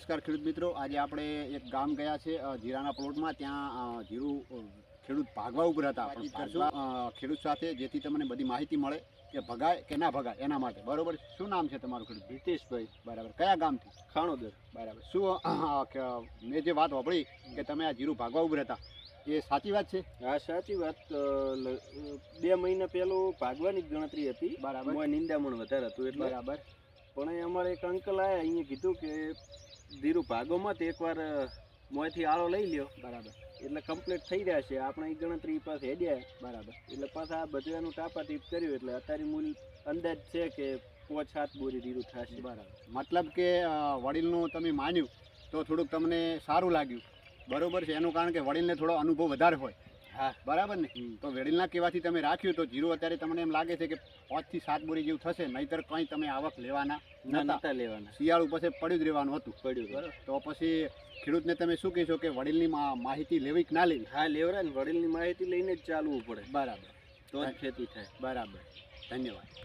નમસ્કાર ખેડૂત મિત્રો. આજે આપણે એક ગામ ગયા છે જીરાના પ્લોટમાં. ત્યાં જીરું ખેડૂત ભાગવા ઉપર હતા. પણ ખેડૂત સાથે જેથી તમને બધી માહિતી મળે કે ભગાય કે ના ભગાય એના માટે. બરોબર? શું નામ છે તમારું ખેડૂત? હિતેશભાઈ બરાબર. કયા ગામથી? ખાણોદર બરાબર. શું મેં જે વાત વાપરી કે તમે આ જીરું ભાગવા ઉપર હતા એ સાચી વાત છે? હા સાચી વાત. બે મહિના પહેલું ભાગવાની જ ગણતરી હતી. બરાબર. નિંદામણ વધારે હતું એટલે. બરાબર. પણ અમારે એક અંકલ આયા અહીંયા કીધું કે ધીરું ભાગોમાં એકવાર અ, આળો લઈ લ્યો. બરાબર. એટલે કમ્પ્લીટ થઈ રહ્યા છે. આપણે એ ગણતરી પાસે હેડ્યા. બરાબર. એટલે પાછા આ બધું ટાપા ટીપ કર્યું. એટલે અત્યારે મૂલ અંદાજ છે કે પાંચ સાત બોરી ધીરું થશે. બરાબર. મતલબ કે વડીલનું તમે માન્યું તો થોડુંક તમને સારું લાગ્યું. બરોબર છે. એનું કારણ કે વડીલને થોડો અનુભવ વધારે હોય. બરાબર ને? તો વડીલના કહેવાથી તમે રાખ્યું તો જીરું અત્યારે તમને એમ લાગે છે કે પાંચથી સાત બોરી જેવું થશે નહીતર કંઈ તમે આવક લેવાના ના નતા. લેવાના. શિયાળુ પછી પડ્યું જ રહેવાનું હતું. પડ્યું તો પછી ખેડૂતને તમે શું કહેશો કે વડીલની માહિતી લેવી કે ના લેવી? હા લેવરા ને વડીલની માહિતી લઈને જ ચાલવું પડે. બરાબર. તો ખેતી થાય. બરાબર. ધન્યવાદ.